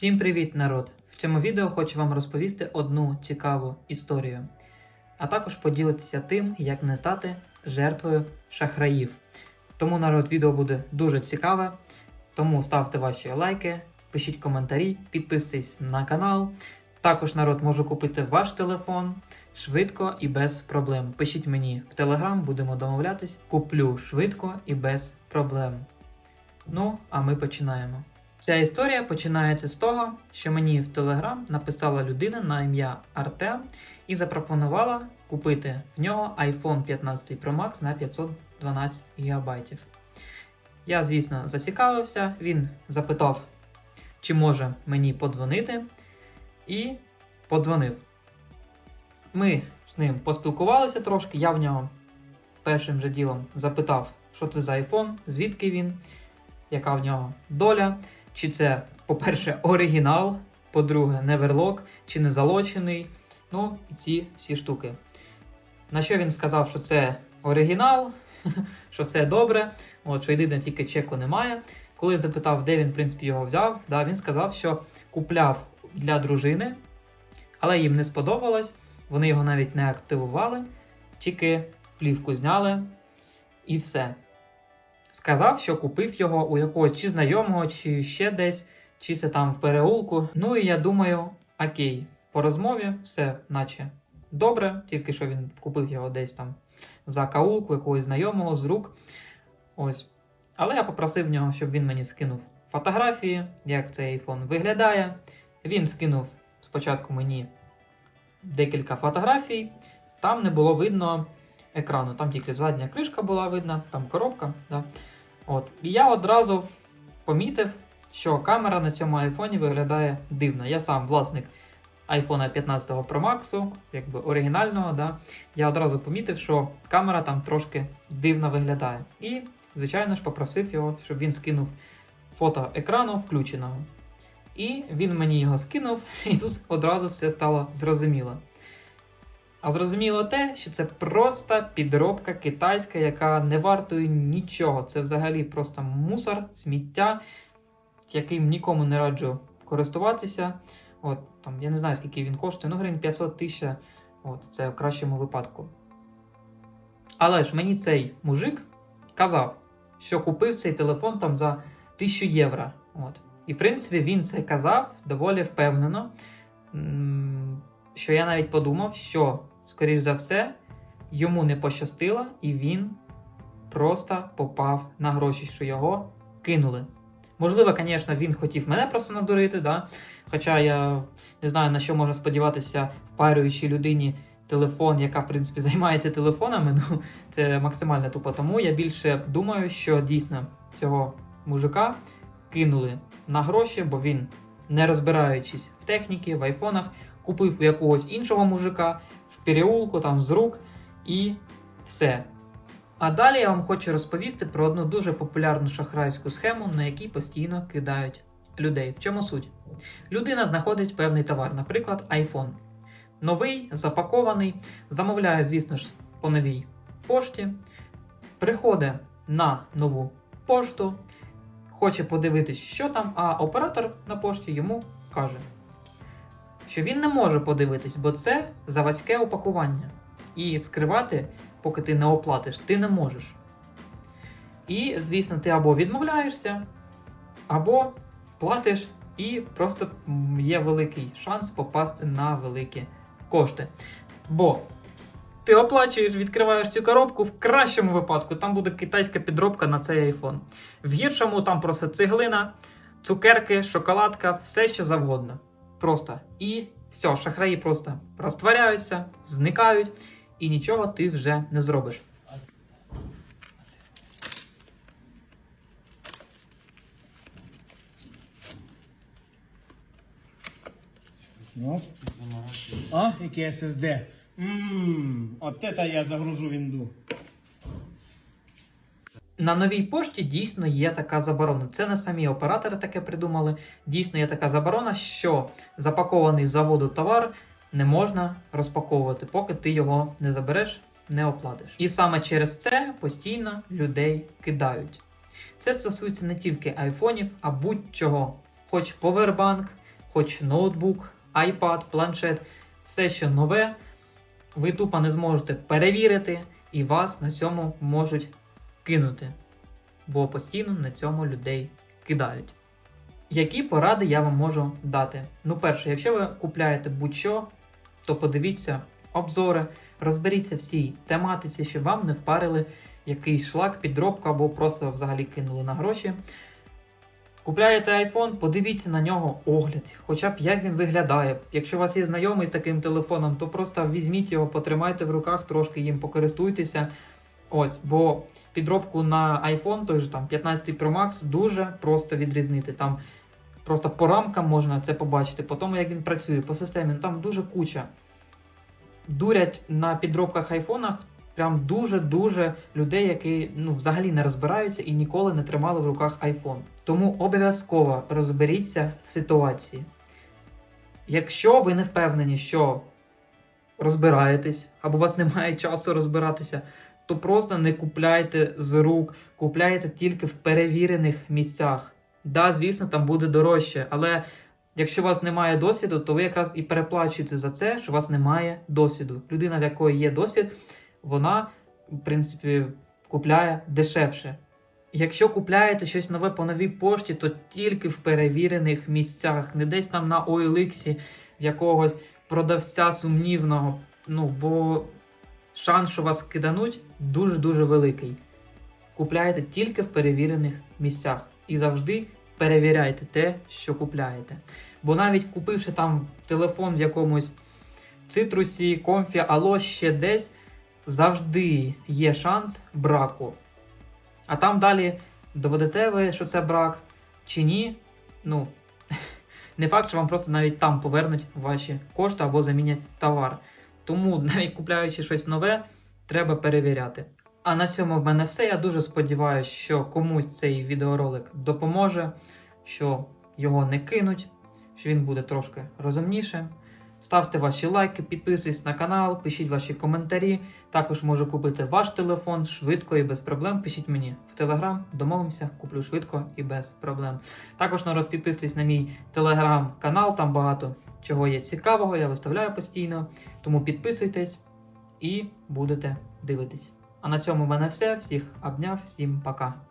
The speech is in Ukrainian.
Всім привіт, народ! В цьому відео хочу вам розповісти одну цікаву історію, а також поділитися тим, як не стати жертвою шахраїв. Тому народ відео буде дуже цікаве. Тому ставте ваші лайки, пишіть коментарі, підписуйтесь на канал. Також народ може купити ваш телефон швидко і без проблем. Пишіть мені в телеграм, будемо домовлятись. Куплю швидко і без проблем. Ну, а ми починаємо. Ця історія починається з того, що мені в Телеграм написала людина на ім'я Артем і запропонувала купити в нього iPhone 15 Pro Max на 512 ГБ. Я, звісно, зацікавився, він запитав, чи може мені подзвонити, і подзвонив. Ми з ним поспілкувалися трошки, я в нього першим же ділом запитав, що це за iPhone, звідки він, яка в нього доля. Чи це, по-перше, оригінал, по-друге, не верлок, чи не залочений. Ну, і ці всі штуки. На що він сказав, що це оригінал, що все добре, от, що єдине тільки чеку немає. Коли запитав, де він, в принципі, його взяв, да, він сказав, що купляв для дружини, але їм не сподобалось, вони його навіть не активували, тільки плівку зняли і все сказав, що купив його у якогось чи знайомого, чи ще десь, чи це там в переулку. Ну і я думаю, окей, по розмові все наче добре, тільки що він купив його десь там за каулку, якогось знайомого з рук. Ось. Але я попросив в нього, щоб він мені скинув фотографії, як цей iPhone виглядає. Він скинув спочатку мені декілька фотографій, там не було видно екрану. Там тільки задня кришка була видна, там коробка. Да. От. І я одразу помітив, що камера на цьому айфоні виглядає дивно. Я сам власник iPhone 15 Pro Max, якби оригінального. Да. Я одразу помітив, що камера там трошки дивно виглядає. І, звичайно ж, попросив його, щоб він скинув фото екрану включеного. І він мені його скинув, і тут одразу все стало зрозуміло. А зрозуміло те, що це просто підробка китайська, яка не вартує нічого. Це взагалі просто мусор, сміття, яким нікому не раджу користуватися. От, там, Я не знаю, скільки він коштує, ну гривень 500 тисяч, от, це в кращому випадку. Але ж мені цей мужик казав, що купив цей телефон там за 1000 євро. От. І в принципі він це казав доволі впевнено. Що я навіть подумав, що скоріш за все, йому не пощастило, і він просто попав на гроші, що його кинули. Можливо, звісно, він хотів мене просто надурити, да? хоча я не знаю, на що можна сподіватися, впарюючи людині телефон, яка, в принципі, займається телефонами. Ну, це максимально тупо. Тому я більше думаю, що дійсно цього мужика кинули на гроші, бо він, не розбираючись в техніці, в айфонах, купив у якогось іншого мужика в переулку, там з рук, і все. А далі я вам хочу розповісти про одну дуже популярну шахрайську схему, на якій постійно кидають людей. В чому суть? Людина знаходить певний товар, наприклад, iPhone. Новий, запакований, замовляє, звісно ж, по новій пошті, приходить на нову пошту, хоче подивитись, що там, а оператор на пошті йому каже, що він не може подивитись, бо це заводське упакування. І вскривати, поки ти не оплатиш, ти не можеш. І, звісно, ти або відмовляєшся, або платиш, і просто є великий шанс попасти на великі кошти. Бо ти оплачуєш, відкриваєш цю коробку, в кращому випадку там буде китайська підробка на цей iPhone. В гіршому там просто цеглина, цукерки, шоколадка, все що завгодно. Просто. І все, шахраї просто розтворяються, зникають, і нічого ти вже не зробиш. Ну. А, який SSD. Ммм, от это я загружу вінду. На новій пошті дійсно є така заборона. Це не самі оператори таке придумали. Дійсно є така заборона, що запакований заводу товар не можна розпаковувати, поки ти його не забереш, не оплатиш. І саме через це постійно людей кидають. Це стосується не тільки айфонів, а будь-чого. Хоч повербанк, хоч ноутбук, iPad, планшет, все, що нове, ви тупо не зможете перевірити, і вас на цьому можуть кинути. Бо постійно на цьому людей кидають. Які поради я вам можу дати? Ну, перше, якщо ви купляєте будь-що, то подивіться обзори, розберіться в цій тематиці, щоб вам не впарили якийсь шлак, підробку або просто взагалі кинули на гроші. Купляєте iPhone, подивіться на нього огляд, хоча б як він виглядає. Якщо у вас є знайомий з таким телефоном, то просто візьміть його, потримайте в руках, трошки їм покористуйтеся. Ось, бо підробку на iPhone, той же там 15 Pro Max, дуже просто відрізнити. Там просто по рамкам можна це побачити, по тому, як він працює, по системі, ну, там дуже куча. Дурять на підробках айфонах прям дуже-дуже людей, які ну, взагалі не розбираються і ніколи не тримали в руках iPhone. Тому обов'язково розберіться в ситуації. Якщо ви не впевнені, що розбираєтесь, або у вас немає часу розбиратися, то просто не купляйте з рук, купляйте тільки в перевірених місцях. Да, звісно, там буде дорожче, але якщо у вас немає досвіду, то ви якраз і переплачуєте за це, що у вас немає досвіду. Людина, в якої є досвід, вона, в принципі, купляє дешевше. Якщо купляєте щось нове по новій пошті, то тільки в перевірених місцях, не десь там на OLX в якогось продавця сумнівного. Ну, бо шанс, що вас кидануть, дуже-дуже великий. Купляєте тільки в перевірених місцях. І завжди перевіряйте те, що купляєте. Бо навіть купивши там телефон в якомусь цитрусі, комфі, ало ще десь, завжди є шанс браку. А там далі доведете ви, що це брак, чи ні. Ну, не факт, що вам просто навіть там повернуть ваші кошти або замінять товар. Тому, навіть купляючи щось нове, треба перевіряти. А на цьому в мене все. Я дуже сподіваюся, що комусь цей відеоролик допоможе, що його не кинуть, що він буде трошки розумніше. Ставте ваші лайки, підписуйтесь на канал, пишіть ваші коментарі. Також можу купити ваш телефон швидко і без проблем. Пишіть мені в телеграм, домовимося, куплю швидко і без проблем. Також народ підписуйтесь на мій телеграм-канал, там багато чого є цікавого, я виставляю постійно. Тому підписуйтесь і будете дивитись. А на цьому в мене все. Всіх обняв, всім пока.